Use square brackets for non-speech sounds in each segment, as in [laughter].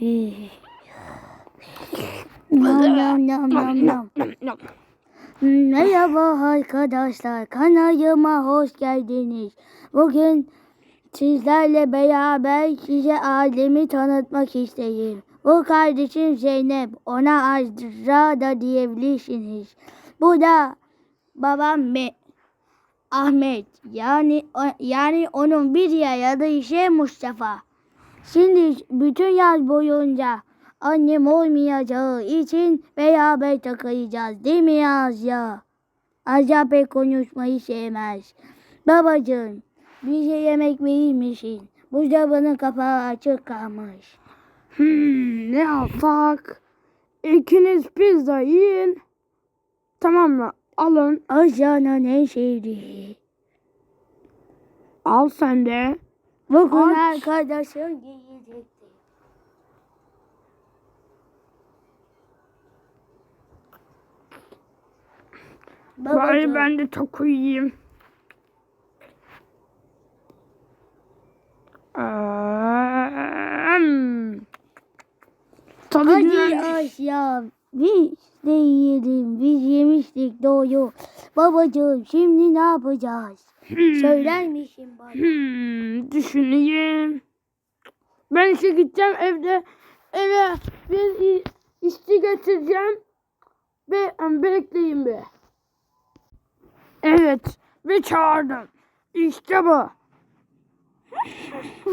Nam nam nam nam nam. Merhaba arkadaşlar, kanalıma hoş geldiniz. Bugün sizlerle beraber size ailemi tanıtmak istedim. Bu kardeşim Zeynep, ona Azra da diyebilirsiniz. Bu da babam Me Ahmet, yani yani onun bir diğer adı ise Mustafa. Şimdi bütün yaz boyunca annem olmayacağı için beraber takılacağız değil mi Azra? Azra pek konuşmayı sevmez. Babacığım bize yemek verir misin? Buzdolabının kapağı açık kalmış. Hmm, ne yapsak? İkiniz pizza yiyin. Tamam mı? Alın. Azra'nın en sevdiği. Al sen de. Bugün Aç. arkadaşım giyecekti. Bari ben de taco yiyeyim. Tadı Hadi güzelmiş. Asya biz de yiyelim. Biz yemiştik doğru. Babacığım şimdi ne yapacağız? Söyler misin bana? Hmm, düşüneyim. Ben işe gideceğim evde eve bir işçi getireceğim ve em, bekleyin bir. Evet ve çağırdım. İşte bu. [laughs]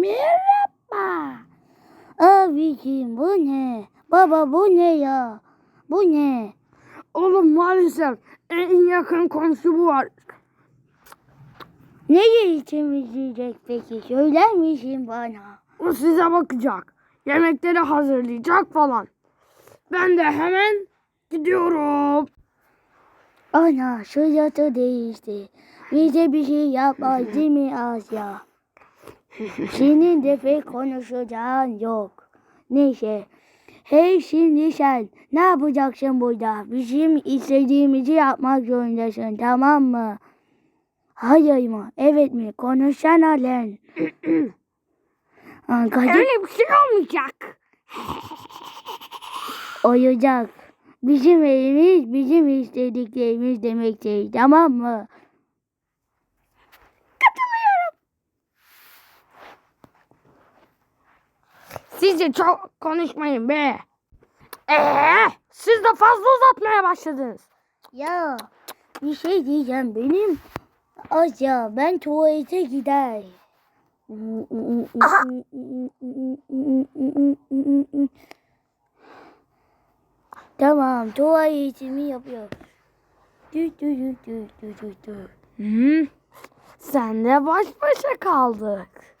Merhaba. Abicim bu ne? Baba bu ne ya? Bu ne? Oğlum maalesef en yakın komşu bu var. Neyi temizleyecek peki? Söyler misin bana? O size bakacak. Yemekleri hazırlayacak falan. Ben de hemen gidiyorum. Ana suratı değişti. Bize bir şey yapmaz [laughs] değil mi Asya? Senin de pek konuşacağın yok. Neyse. Hey şimdi sen ne yapacaksın burada? Bizim istediğimizi yapmak zorundasın tamam mı? Hayır mı? Evet mi? Konuşsana lan. [clears throat] Kadın Öyle bir şey olmayacak. [laughs] oyacak. Bizim evimiz bizim istediklerimiz demektir tamam mı? Siz de çok konuşmayın be. Ee, siz de fazla uzatmaya başladınız. Ya bir şey diyeceğim benim. Asya ben tuvalete gider. Tamam tuvaletimi yapıyorum. Dü dü dü dü dü dü. Hı? Senle baş başa kaldık.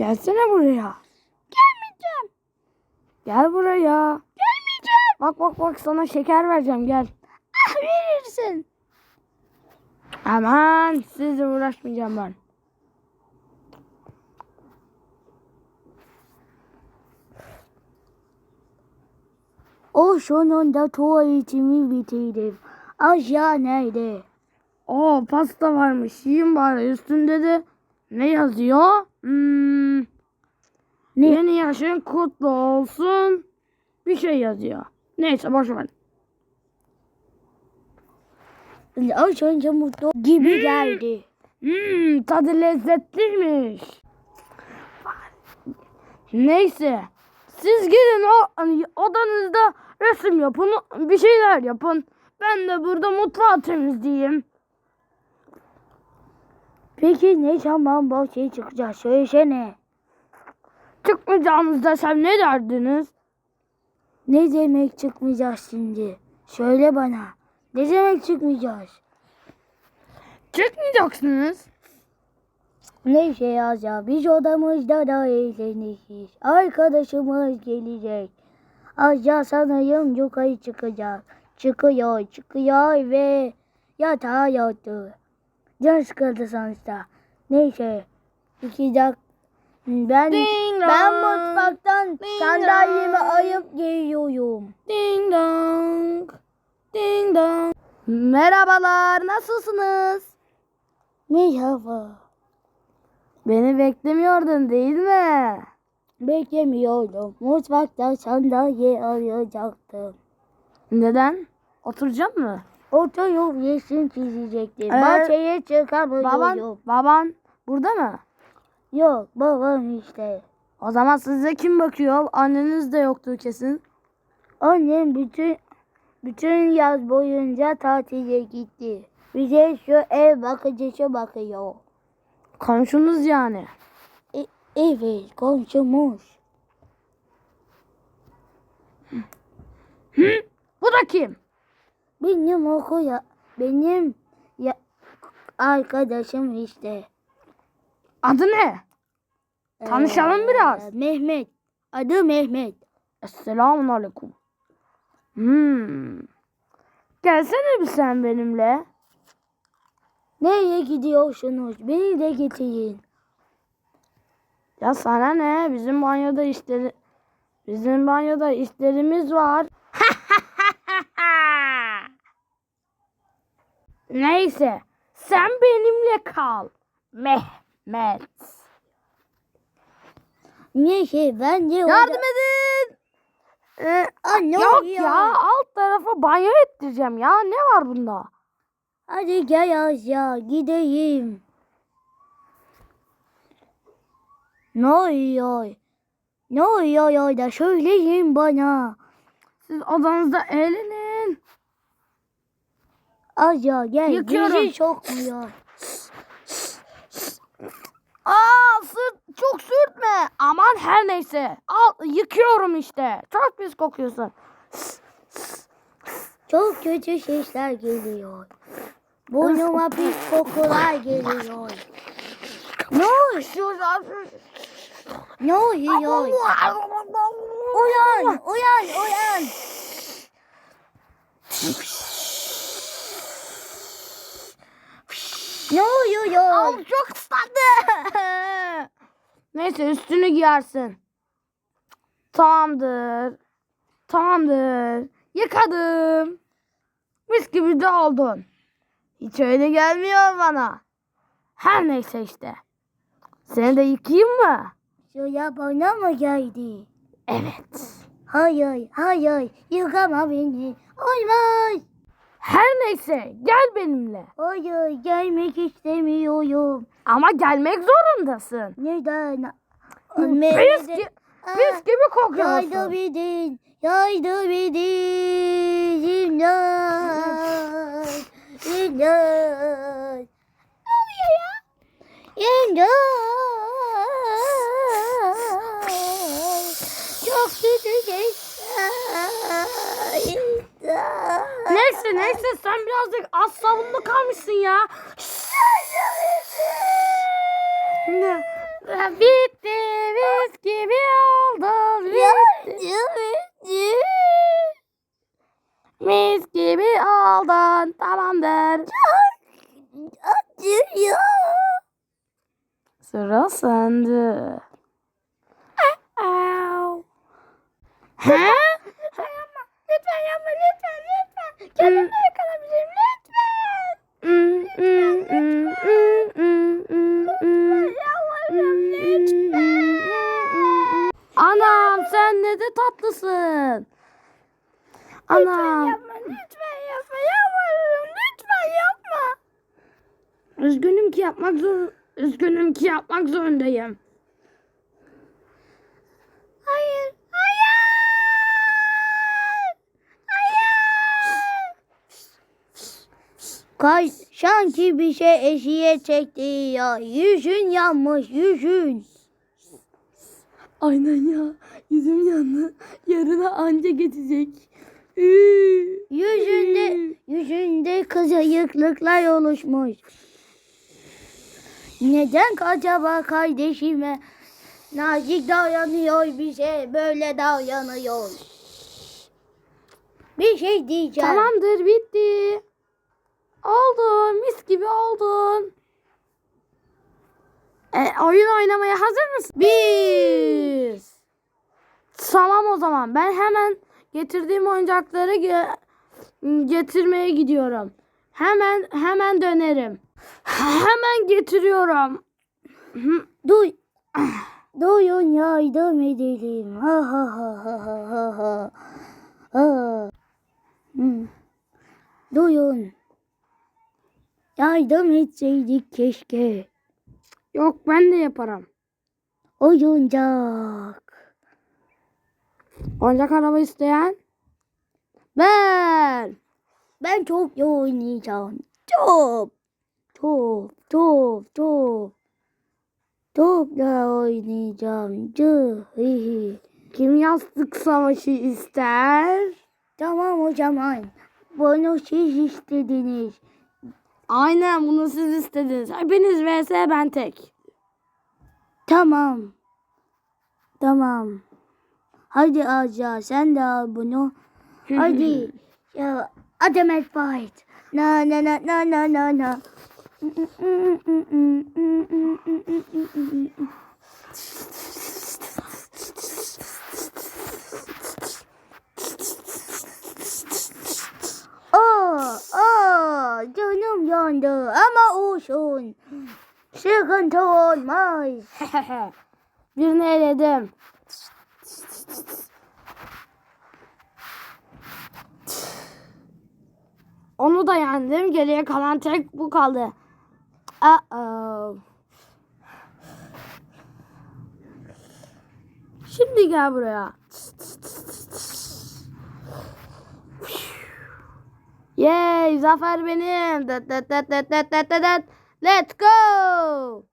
Gelsene buraya. Gelmeyeceğim. Gel buraya. Gelmeyeceğim. Bak bak bak sana şeker vereceğim gel. Ah verirsin. Aman sizle uğraşmayacağım ben. O sonunda tuvaletimi bitirdim. Asya nerede? Oo pasta varmış yiyin bari üstünde de ne yazıyor? Hmm, Ne? Yeni yaşın kutlu olsun. Bir şey yazıyor. Neyse boş ver. Az önce mutlu gibi geldi. Hmm, tadı lezzetliymiş. Neyse. Siz gidin o hani odanızda resim yapın, bir şeyler yapın. Ben de burada mutfağı temizleyeyim. Peki ne zaman bahçeye çıkacağız? Söylesene. Çıkmayacağınız desem ne derdiniz? Ne demek çıkmayacağız şimdi? Söyle bana. Ne demek çıkmayacağız? Çıkmayacaksınız. Neyse yaz ya biz odamızda da eğleneceğiz. Arkadaşımız gelecek. Azca sanırım yukarı çıkacak. Çıkıyor, çıkıyor ve yatağa yattı. Can sıkıldı sonuçta. Neyse. iki dak ben Ding ben dong. mutfaktan Ding sandalyemi dong. ayıp geliyorum. Ding dong. Ding dong. Merhabalar, nasılsınız? Merhaba. Beni beklemiyordun değil mi? Beklemiyordum. Mutfakta sandalye arayacaktım. Neden? Oturacak mı? Oturup resim çizecektim. Ee, Bahçeye çıkamıyorum. Baban, baban burada mı? Yok babam işte. O zaman size kim bakıyor? Anneniz de yoktur kesin. Annem bütün bütün yaz boyunca tatile gitti. Bize şu ev bakıcısı bakıyor. Komşunuz yani. E, evet komşumuz. Bu da kim? Benim okula benim ya, arkadaşım işte. Adı ne? Tanışalım Ee, biraz. Mehmet. Adı Mehmet. Esselamun aleyküm. Hmm. Gelsene bir sen benimle. Nereye gidiyorsunuz? Beni de getirin. Ya sana ne? Bizim banyoda işleri bizim banyoda işlerimiz var. Neyse, sen benimle kal. Mehmet. Neyse ben de Yardım edin. Ee, Aa, ne yok oluyor? ya, alt tarafa banyo ettireceğim ya. Ne var bunda? Hadi gel Asya gideyim. Ne oluyor? Ne oluyor orada? Söyleyin bana. Siz odanızda eğlenin. Asya gel. Yıkıyorum. Bizi sokmuyor. Aa sırt çok sürtme. Aman her neyse. Al yıkıyorum işte. Çok pis kokuyorsun. Çok kötü sesler geliyor. Burnuma pis kokular geliyor. Ne oluyor? Ne oluyor? Uyan, uyan, uyan. Ne oluyor? Al çok ıslandı. [laughs] Neyse üstünü giyersin. Tamamdır. Tamamdır. Yıkadım. Mis gibi de oldun. Hiç öyle gelmiyor bana. Her neyse işte. Seni de yıkayayım mı? Şuraya bana mı geldi? Evet. Hayır, hayır, yıkama beni. Olmaz. Her neyse gel benimle. Hayır, gelmek istemiyorum. Ama gelmek zorundasın. Neden? Pis, gi- pis gibi kokuyorsun. Yardım edin, yardım edin. İmdat, imdat. Ne oluyor ya? İmdat. Çok kötü sesler. Neyse neyse sen birazcık az savunlu kalmışsın ya. Ne? Bitti biz gibi oldu. Bitti. Mis gibi oldun. Tamamdır. Acıyor. Sıra sende. He? Yapma. Lütfen yapma lütfen lütfen. Kendimi yakalayabilirim lütfen. Mm, mm, mm, mm, mm, mm, mm. Yalvarırım lütfen. Anam sen ne de tatlısın. Lütfen Anam. yapma lütfen yapma. Yalvarırım lütfen yapma. Üzgünüm ki yapmak zor. Üzgünüm ki yapmak zorundayım. Hayır. Hayır. Hayır. Kay sanki bir şey eşiğe çekti ya. Yüzün yanmış yüzün. Aynen ya. Yüzüm yandı. Yarına anca geçecek. Yüzünde yüzünde kızayıklıklar oluşmuş. Neden acaba kardeşime nazik davranıyor bize böyle davranıyor? Bir şey diyeceğim. Tamamdır bitti. Oldun. Mis gibi oldun. E, oyun oynamaya hazır mısın? Biz. Tamam o zaman. Ben hemen getirdiğim oyuncakları ge- getirmeye gidiyorum. Hemen hemen dönerim. Hemen getiriyorum. Duy. Duyun yardım edelim. Ha ha ha ha ha ha ha. Duyun. Yardım etseydik keşke. Yok ben de yaparım. Oyuncak. Oyuncak araba isteyen? Ben. Ben çok iyi oynayacağım. Çok. Çok. Çok. Çok. Topla oynayacağım. Cı. Hi hi. Kim yastık savaşı ister? Tamam o zaman. Bunu siz istediniz. Aynen bunu siz istediniz. Hepiniz vs ben tek. Tamam. Tamam. Hadi Azra sen de al bunu. Hadi. Ya, Ultimate Fight. Na na na na na na na. Aa, aa, canım yandı ama olsun. Sıkıntı olmaz. [laughs] Birini eledim. Onu da yendim. Geriye kalan tek bu kaldı. Uh-oh. Şimdi gel buraya. Yay, zafer benim. Dat, dat, dat, dat, dat, dat, dat, dat. Let's go.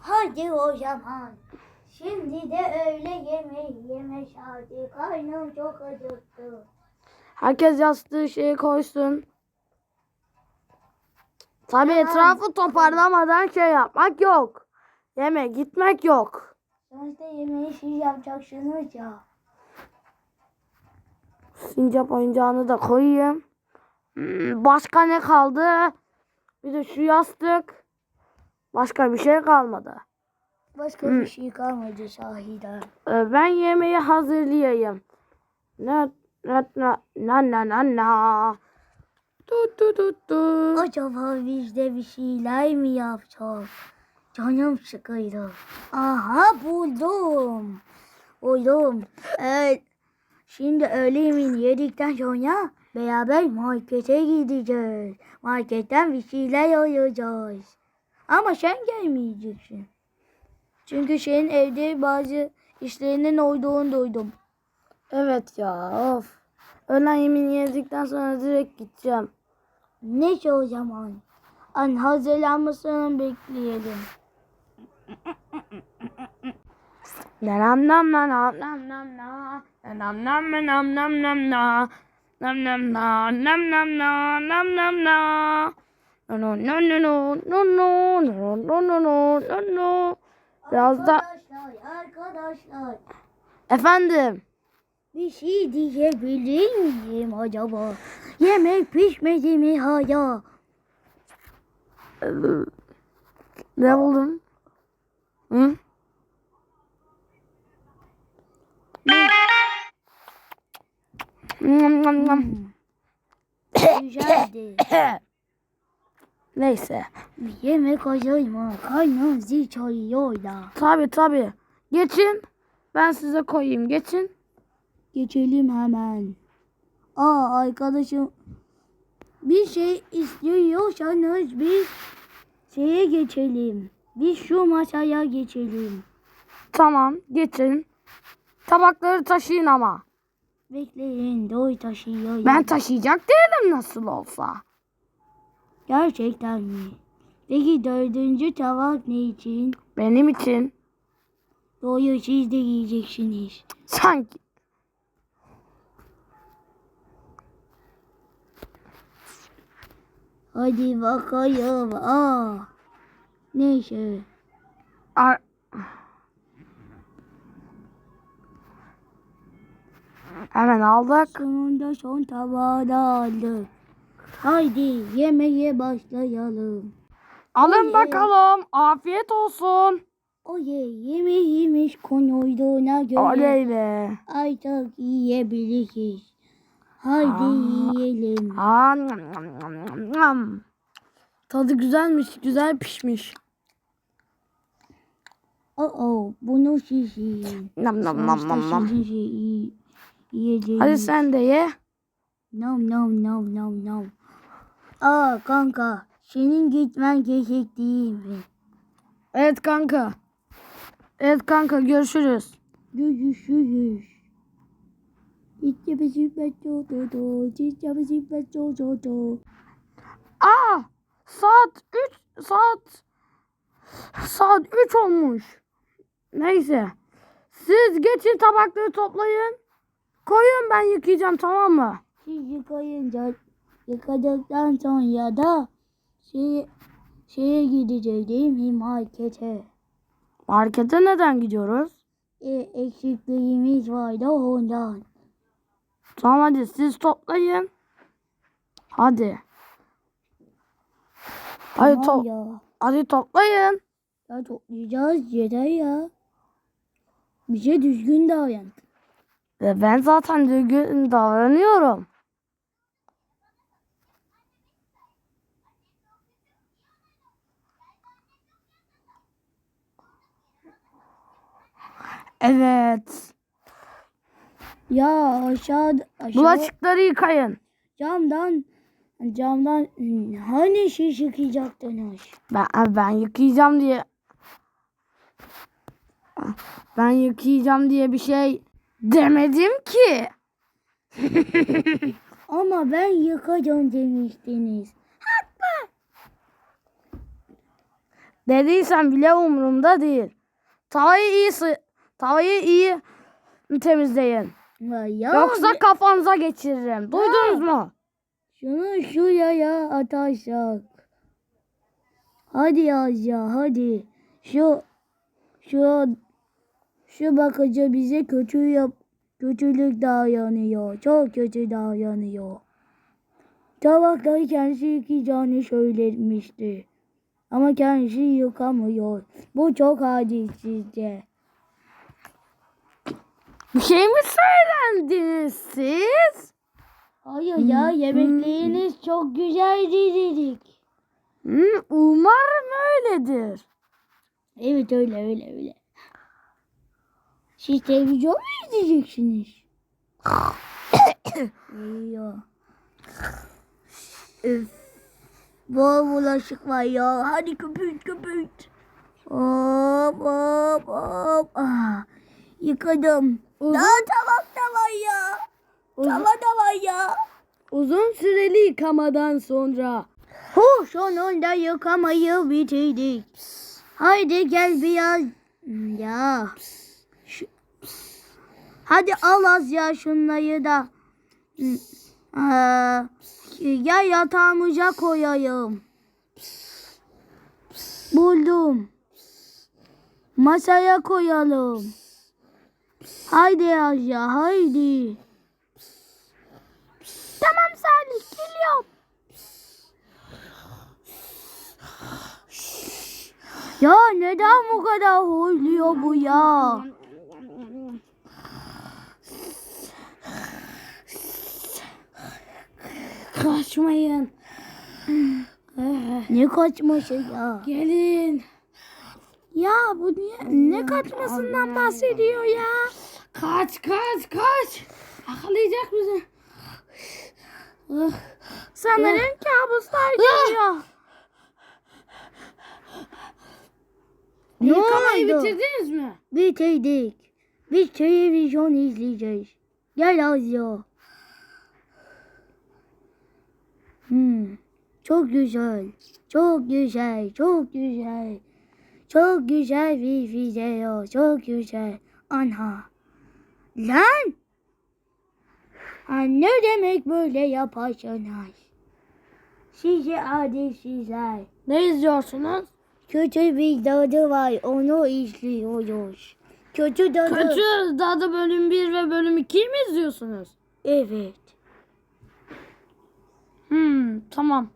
Hadi o zaman. Şimdi de öğle yemeği yeme şartı. Karnım çok acıktı. Herkes yastığı şeye koysun. Tabi etrafı toparlamadan şey yapmak yok. Yeme gitmek yok. Sonuçta yemeği siz yapacaksınız ya. Sincap oyuncağını da koyayım. Başka ne kaldı? Bir de şu yastık. Başka bir şey kalmadı. Başka bir şey kalmadı. Ee, Ben yemeği hazırlayayım. Na na na na na na. Tu tu tu tu. Acaba biz de bir şeyler mi yapsak? Canım sıkıldı. Aha buldum. Buldum. Evet. Şimdi öğle yemeğini yedikten sonra beraber markete gideceğiz. Marketten bir şeyler alacağız. Ama sen gelmeyeceksin. Çünkü senin evde bazı işlerinin olduğunu duydum. Evet ya of. Öğlen yemeğini yedikten sonra direkt gideceğim. Neyse o zaman. An hazırlanmasını bekleyelim. Nam nam nam nam nam nam nam nam nam nam nam nam nam nam na nam nam na nam nam na no no no no no no no no no no no no Biraz da Arkadaşlar, efendim Bir şey diyebilir miyim acaba? Yemek pişmedi mi hala? ne buldun? Hı? Nam. Güzeldi. [coughs] Neyse. Yemek mı? Karnım zil çalıyor da. Tabi tabi. Geçin. Ben size koyayım. Geçin. Geçelim hemen. Aa arkadaşım. Bir şey istiyorsanız biz şeye geçelim. Biz şu masaya geçelim. Tamam. Geçin. Tabakları taşıyın ama. Bekleyin doy taşıyor. Ben taşıyacak değilim nasıl olsa. Gerçekten mi? Peki dördüncü tabak ne için? Benim için. Doğru siz de yiyeceksiniz. Sanki. Hadi bakayım. Aa. Neyse. Ar- Hemen aldık. Sonunda son tabağı da aldık. Haydi yemeğe başlayalım. Alın Oley. bakalım. Afiyet olsun. Oye yemeğimiz konulduğuna göre Oley be. artık yiyebiliriz. Haydi Aa. yiyelim. Aa, nyam, nyam, nyam. Tadı güzelmiş. Güzel pişmiş. Oh bunu sizin. Nam nam nam nam nam. şey iyi. Yiyeceğiniz. Hadi sen de ye. Nom nom nom nom nom. Aa kanka senin gitmen gerek değil mi? Evet kanka. Evet kanka görüşürüz. Görüşürüz. Aa saat 3 saat saat 3 olmuş. Neyse. Siz geçin tabakları toplayın. Koyun ben yıkayacağım tamam mı? Siz yıkayınca yıkadıktan sonra da şey, şeye gideceğiz değil mi markete? Markete neden gidiyoruz? E, eksikliğimiz var da ondan. Tamam hadi siz toplayın. Hadi. Hadi, Tamam to- ya. hadi toplayın. Ya toplayacağız yeter ya. Bize düzgün davran. Ve ben zaten düzgün davranıyorum. Evet. Ya aşağı, aşağı Bulaşıkları yıkayın. camdan camdan hani şiş yıkayacaktınız? Ben ben yıkayacağım diye ben yıkayacağım diye bir şey demedim ki. [laughs] Ama ben yıkacağım demiştiniz. Dediysen bile umurumda değil. Tavayı iyi tavayı iyi temizleyin. Ya, ya Yoksa kafanıza geçiririm. Duydunuz mu? şunu şuraya atarsak. Hadi yaz ya hadi. Şu şu şu bakıcı bize kötü yap kötülük davranıyor. Çok kötü davranıyor. Tabakları kendisi yıkayacağını söylemişti. Ama kendisi yıkamıyor. Bu çok adilsizce. Bir şey mi söylendiniz siz? Hayır ya yemekleriniz çok güzel dedik. Hmm, umarım öyledir. Evet öyle öyle öyle. Siz televizyon mu izleyeceksiniz? Ya. Üf. Bol bulaşık var ya. Hadi köpürt köpürt. Hop hop hop. Ah, yıkadım. Daha tabak da var ya. Tava da var ya. Uzun süreli yıkamadan sonra Hu sonunda yıkamayı bitirdik. Haydi gel biraz. Ya. Şu- Hadi al az ya şunları da. Aa, ya yatağımıza koyayım. Buldum. Masaya koyalım. Haydi az ya haydi. Tamam Salih geliyorum. Ya neden bu kadar horluyor bu ya? Kaçmayın. Ne kaçması ya? Gelin. Ya bu niye ne kaçmasından bahsediyor ya? Kaç kaç kaç. Yakalayacak bizi. Ah, Sanırım kabuslar geliyor. Ne Yıkamayı oldu? bitirdiniz mi? Bitirdik. Biz televizyon izleyeceğiz. Gel az ya. Hmm. Çok güzel. Çok güzel. Çok güzel. Çok güzel bir video. Çok güzel. Ana. Lan. Ha, ne demek böyle yaparsınız? Sizi adilsizler. Ne izliyorsunuz? Kötü bir dadı var. Onu izliyoruz. Kötü dadı. Kötü Dadı bölüm 1 ve bölüm 2'yi mi izliyorsunuz? Evet. Hmm, tamam.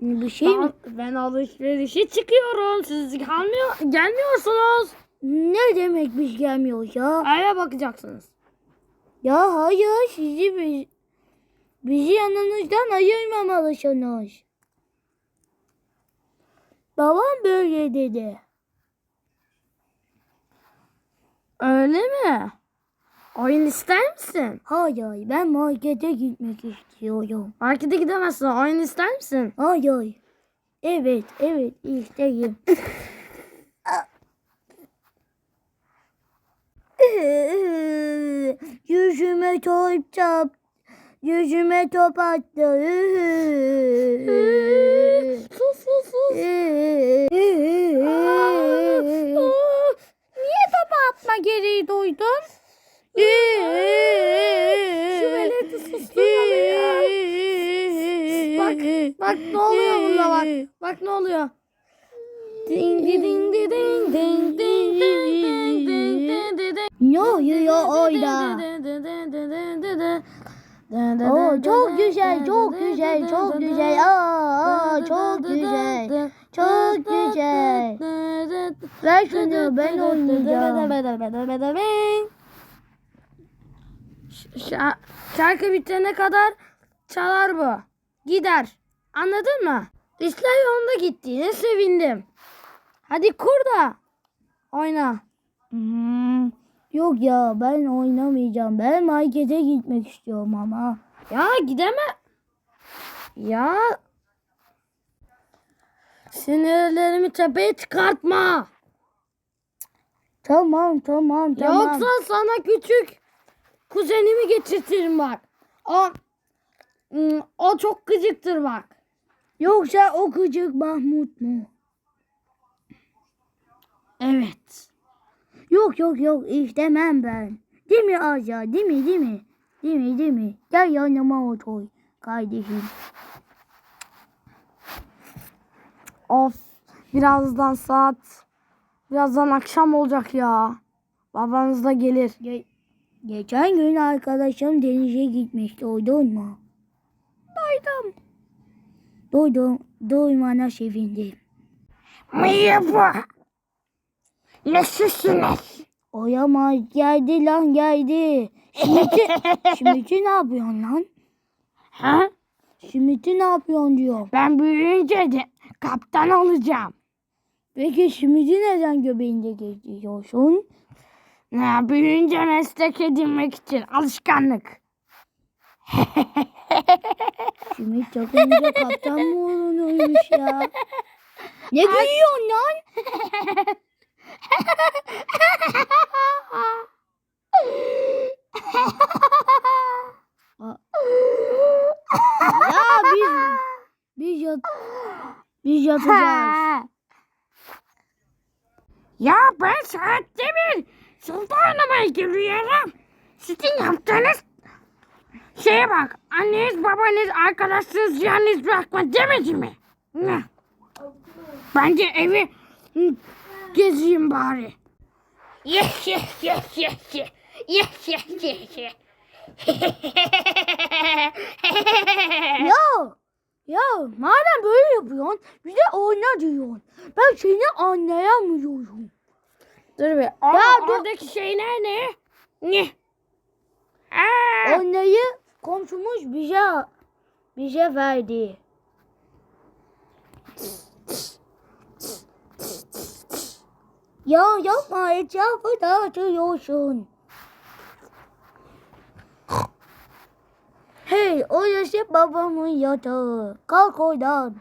Bir şey mi? Ben, ben alışverişe çıkıyorum. Siz gelmiyor, gelmiyorsunuz. Ne demek biz gelmiyoruz ya? Eve bakacaksınız. Ya hayır sizi biz, bizi yanınızdan ayırmamalısınız. Babam böyle dedi. Öyle mi? Oyun ister misin? Hayır ben markete gitmek istiyorum. Markete gidemezsin. Oyun ister misin? Hayır. Evet evet isteyim. [laughs] Yüzüme top çap. Yüzüme top attı. sus sus sus. [laughs] Niye topa atma gereği duydun? Şu veledi susturmalı ya. Bak, bak ne oluyor bunda bak. Bak ne oluyor. Ding di ding di ding ding ding ding ding ding ding ding ding. Ne oluyor orada? Oo, çok güzel, çok güzel, çok güzel. Aa, çok güzel. Çok güzel. Ver şunu ben oynayacağım. Şa- Şarkı bitene kadar çalar bu. Gider. Anladın mı? İşler yolunda gittiğine sevindim. Hadi kur da. Oyna. Hmm, Yok ya ben oynamayacağım. Ben markete gitmek istiyorum ama. Ya gideme. Ya. Sinirlerimi tepeye çıkartma. Tamam tamam tamam. Yoksa sana küçük kuzenimi getirtirim bak. O, Hmm, o çok gıcıktır bak. Yoksa o gıcık Mahmut mu? Evet. Yok yok yok istemem ben. Değil mi Azra? Değil mi değil mi? Değil mi değil mi? Gel yanıma otur kardeşim. Of. Birazdan saat. Birazdan akşam olacak ya. Babanız da gelir. Ge- geçen gün arkadaşım denize gitmişti. Duydun mu? Duydum. Duydum. Duymana sevindim. Merhaba. Nasılsınız? Oyamaz geldi lan geldi. Simit'i, [laughs] Simit'i ne yapıyorsun lan? Ha? Simit'i ne yapıyorsun diyor. Ben büyüyünce de kaptan olacağım. Peki Simit'i neden göbeğinde geziyorsun? Ne büyüyünce meslek edinmek için alışkanlık. [laughs] Simit takınca kaptan mı oluyormuş ya? Ne gülüyorsun lan? [laughs] Ya biz biz yat biz yatacağız. Ya ben saatte bir sultanıma giriyorum. Sizin yaptığınız şeye bak. Anneniz, babanız, arkadaşınız yalnız bırakma demedi mi? Ne? Bence evi gezeyim bari. Yes yes yes yes yes. Yes yes yes yes. [laughs] Ya madem böyle yapıyorsun bize oyna diyorsun. Ben seni anlayamıyorum. Dur be. Aa, Ya dur. oradaki şeyler ne? Ne? Aa, Onları komşumuz bize bize verdi. Ya yapma etrafı dağıtıyorsun. Hey orası babamın yatağı. Kalk oradan.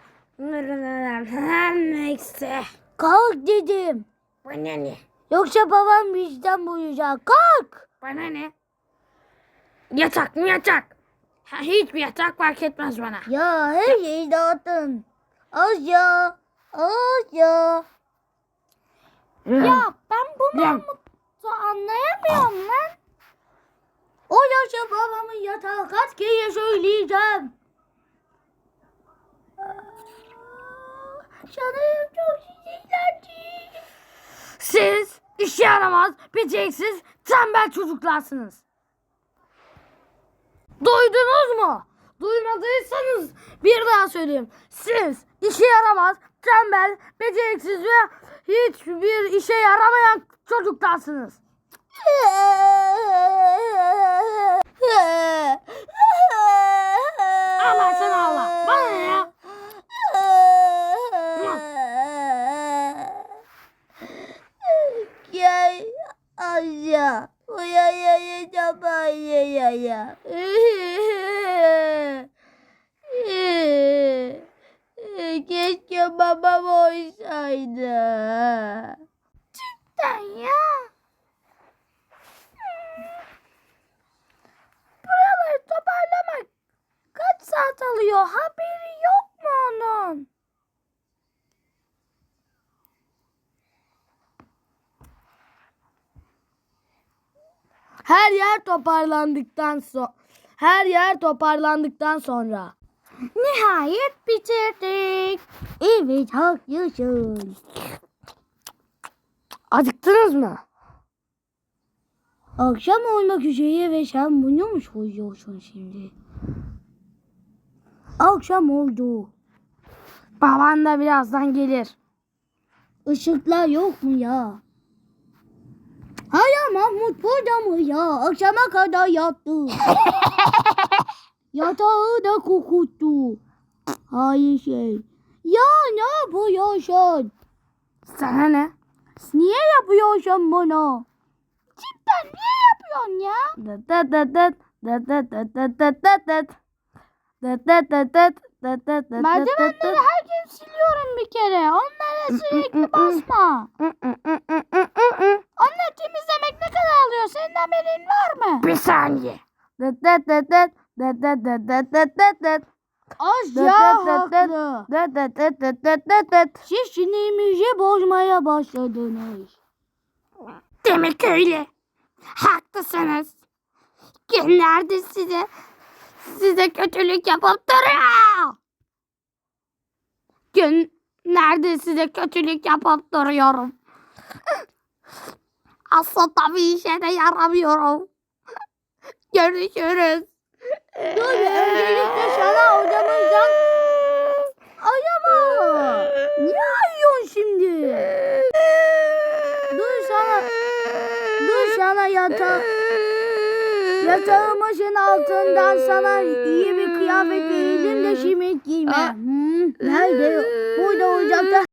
Kalk dedim. Bana ne? Yoksa babam bizden buyuracak. Kalk. Bana ne? Yatak mı yatak? Ha, hiçbir yatak fark etmez bana. Ya her şeyi dağıttın. Az ya. Az ya. Ya ben bunu Ya. anlayamıyorum lan. O yaşa babamın yatağı kaç kere söyleyeceğim. Sanırım çok sinirlendim. Siz işe yaramaz, beceriksiz, tembel çocuklarsınız. Duydunuz mu? Duymadıysanız bir daha söyleyeyim. Siz işe yaramaz, tembel, beceriksiz ve hiçbir işe yaramayan çocuklarsınız. [laughs] Ağlarsan ağla. Bana ne ya? ya ya ya ya ya ya ya Keşke babam olsaydı. Toparlandıktan sonra her yer toparlandıktan sonra nihayet bitirdik. Evet haklısın. Acıktınız mı? Akşam olmak üzere ve sen bunu mu soruyorsun şimdi? Akşam oldu. Baban da birazdan gelir. Işıklar yok mu ya? Hala Mahmut burada mı ya? Akşama kadar yattı. Yatağı da kokuttu. Hayır şey. Ya ne yapıyorsun? Sana ne? Niye yapıyorsun bunu? Cidden niye yapıyorsun ya? Dıt dıt dıt dıt, dıt dıt dıt dıt dıt dıt dıt. Dıt dıt dıt dıt dıt Merdivenleri her gün siliyorum bir kere. Onlara sürekli basma. Anne temizlemek ne kadar alıyor? Senin haberin var mı? Bir saniye. Dıt dıt dıt dıt, dıt dıt dıt dıt dıt dıt dıt. Az ya haklı. Siz sinirimizi bozmaya başladınız. Demek öyle. Haklısınız. Günlerdir size size kötülük yapıp duruyor. Günlerdir size kötülük yapıp duruyorum. Aslında bir işe de yaramıyorum. Görüşürüz. Dur öncelikle sana odamızdan Ayama. Niye ayıyorsun şimdi? Dur sana dur sana yata yatağımızın altından sana iyi bir kıyafet verelim de şimdi giyme. Hmm, nerede? Burada ocakta